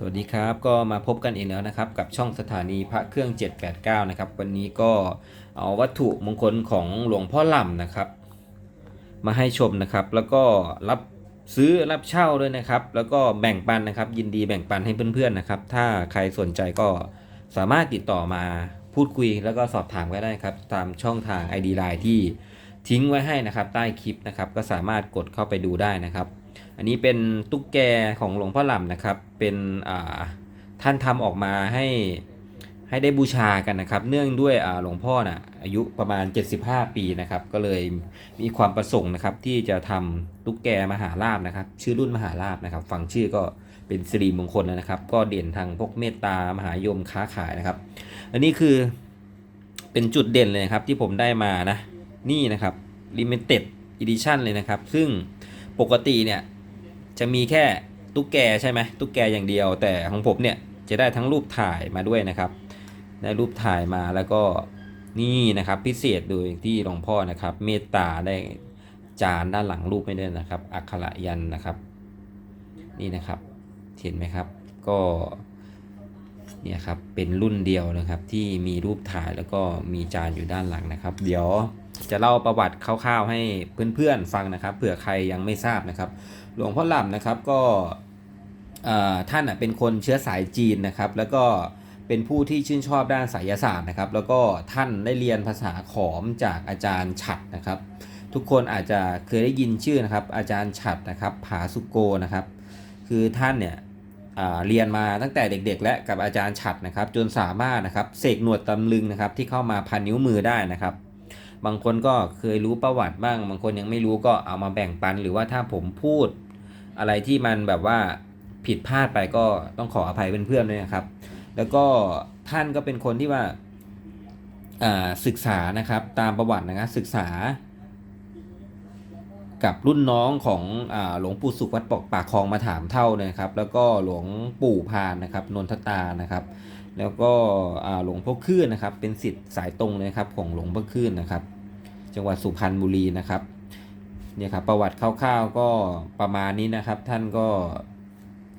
สวัสดีครับก็มาพบกันอีกแล้วนะครับกับช่องสถานีพระเครื่อง 789 นะครับ วันนี้ก็เอาวัตถุมงคลของหลวงพ่อหล่ำนะครับ มาให้ชมนะครับ แล้วก็รับซื้อรับเช่าด้วยนะครับ แล้วก็แบ่งปันนะครับ ยินดีแบ่งปันให้เพื่อนๆนะครับ ถ้าใครสนใจก็สามารถติดต่อมาพูดคุยแล้วก็สอบถามก็ได้ครับ ตามช่องทาง ID Line ที่ทิ้งไว้ให้นะครับ ใต้คลิปนะครับ ก็สามารถกดเข้าไปดูได้นะครับ อันนี้เป็นตุ๊กแกของหลวงพ่อหล่ำนะครับ เป็นท่านทำออกมาให้ให้ได้บูชากันนะครับ เนื่องด้วยหลวงพ่อน่ะอายุประมาณ 75 ปีนะครับ ก็เลยมีความประสงค์นะครับ ที่จะทำตุ๊กแกมหาลาบนะครับ ชื่อรุ่นมหาลาบนะครับ ฟังชื่อก็เป็นสิริมงคลแล้วนะครับ ก็เด่นทางพวกเมตตามหายมค้าขายนะครับ อันนี้คือเป็นจุดเด่นเลยนะครับที่ผมได้มานะ นี่นะครับ limited edition เลยนะครับ ซึ่งปกติเนี่ย จะมีแค่ตุ๊กแกใช่ไหมตุ๊กแกอย่างเดียว แต่ของผมเนี่ยจะได้ทั้งรูปถ่ายมาด้วยนะครับ ได้รูปถ่ายมาแล้วก็นี่นะครับพิเศษโดยที่หลวงพ่อนะครับ เมตตาได้จานด้านหลังรูปไม่ได้นะครับ อักขระยันนะครับ นี่นะครับเห็นไหมครับ ก็เนี่ยครับเป็นรุ่นเดียวนะครับที่มีรูปถ่ายแล้วก็มีจานอยู่ด้านหลังนะครับ เดี๋ยว จะเล่าประวัติคร่าวๆให้เพื่อนๆฟังนะครับเผื่อใครยังไม่ทราบนะครับ หลวงพ่อหล่ำนะครับก็ท่านเป็นคนเชื้อสายจีนนะครับ แล้วก็เป็นผู้ที่ชื่นชอบด้านไสยศาสตร์นะครับ แล้วก็ท่านได้เรียนภาษาขอมจากอาจารย์ฉัดนะครับ ทุกคนอาจจะเคยได้ยินชื่อนะครับ อาจารย์ฉัดนะครับ ผาสุโกนะครับ คือท่านเนี่ยเรียนมาตั้งแต่เด็กๆ และกับอาจารย์ฉัดนะครับ จนสามารถนะครับเสกหนวดตำลึงนะครับที่เข้ามาพันนิ้วมือได้นะครับ บางคนก็เคยรู้ประวัติบ้าง บางคนยังไม่รู้ก็เอามาแบ่งปัน หรือว่าถ้าผมพูดอะไรที่มันแบบว่าผิดพลาดไปก็ต้องขออภัยเพื่อนๆด้วยนะครับ แล้วก็ท่านก็เป็นคนที่ว่าอ่าศึกษานะครับตามประวัตินะครับศึกษา กับรุ่นน้องของอหลวงปู่สุขวัดปอกปากคลองมาถามเท่านะครับ แล้วก็หลวงปู่พานนะครับนนทตานะครับ แล้วก็หลวงพ่อคืนนะครับ เป็นสิทธิ์สายตรงเลยครับของหลวงพ่อคืนนะครับ จังหวัดสุพรรณบุรีนะครับเนี่ยครับประวัติคร่าวๆก็ประมาณนี้นะครับ ท่านก็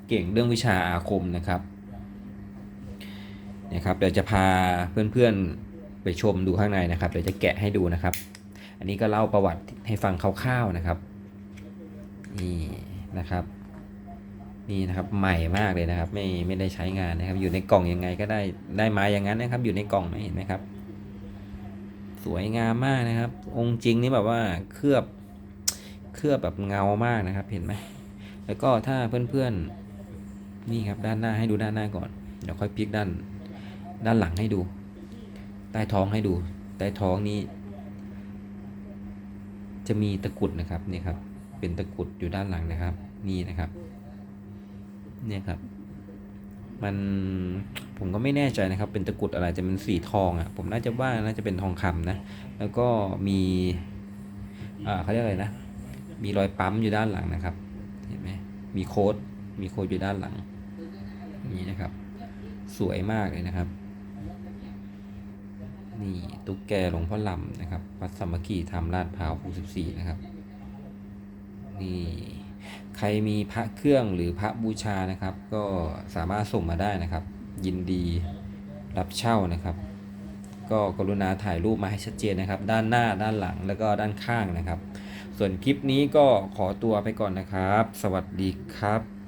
เก่งเรื่องวิชาอาคมนะครับเนี่ยครับเดี๋ยวจะพาเพื่อนๆไปชมดูข้างในนะครับเดี๋ยวจะแกะให้ดูนะครับ อันนี้ก็เล่าประวัติให้ฟังคร่าวๆนะครับนี่นะครับ นี่นะครับใหม่มากเลยนะครับ ไม่ไม่ได้ใช้งานนะครับ อยู่ในกล่องยังไงก็ได้ได้มาอย่างนั้นนะครับ อยู่ในกล่องนะเห็นไหมครับ สวยงามมากนะครับ องค์จริงนี่แบบว่าเคลือบเคลือบแบบเงามากนะครับ เห็นไหมแล้วก็ถ้าเพื่อนๆนี่ครับด้านหน้าให้ดูด้านหน้าก่อนเดี๋ยวค่อยพลิกด้านด้านหลังให้ดู ใต้ท้องให้ดู ใต้ท้องนี้ จะมีตะกุดนะครับนี่ครับ เป็นตะกุดอยู่ด้านหลังนะครับ นี่นะครับ เนี่ยครับ มันผมก็ไม่แน่ใจนะครับ เป็นตะกรุดอะไรจะเป็นสีทองอะ่ะ ผมน่าจะว่าน่าจะเป็นทองคำนะ แล้วก็มีอ่าเขาเรียกอะไรนะ มีรอยปั๊มอยู่ด้านหลังนะครับ เห็นไหมมีโค้ด มีโค้ดอยู่ด้านหลัง นี่นะครับ สวยมากเลยนะครับ นี่ตุ๊กแกหลวงพ่อลำนะครับวัดสามัคคีธรรมลาดพร้าวภูสิบสี่นะครับ นี่ ใครมีพระเครื่องหรือพระบูชานะครับ ก็สามารถส่งมาได้นะครับ ยินดีรับเช่านะครับ ก็กรุณาถ่ายรูปมาให้ชัดเจนนะครับ ด้านหน้าด้านหลังแล้วก็ด้านข้างนะครับ ส่วนคลิปนี้ก็ขอตัวไปก่อนนะครับ สวัสดีครับ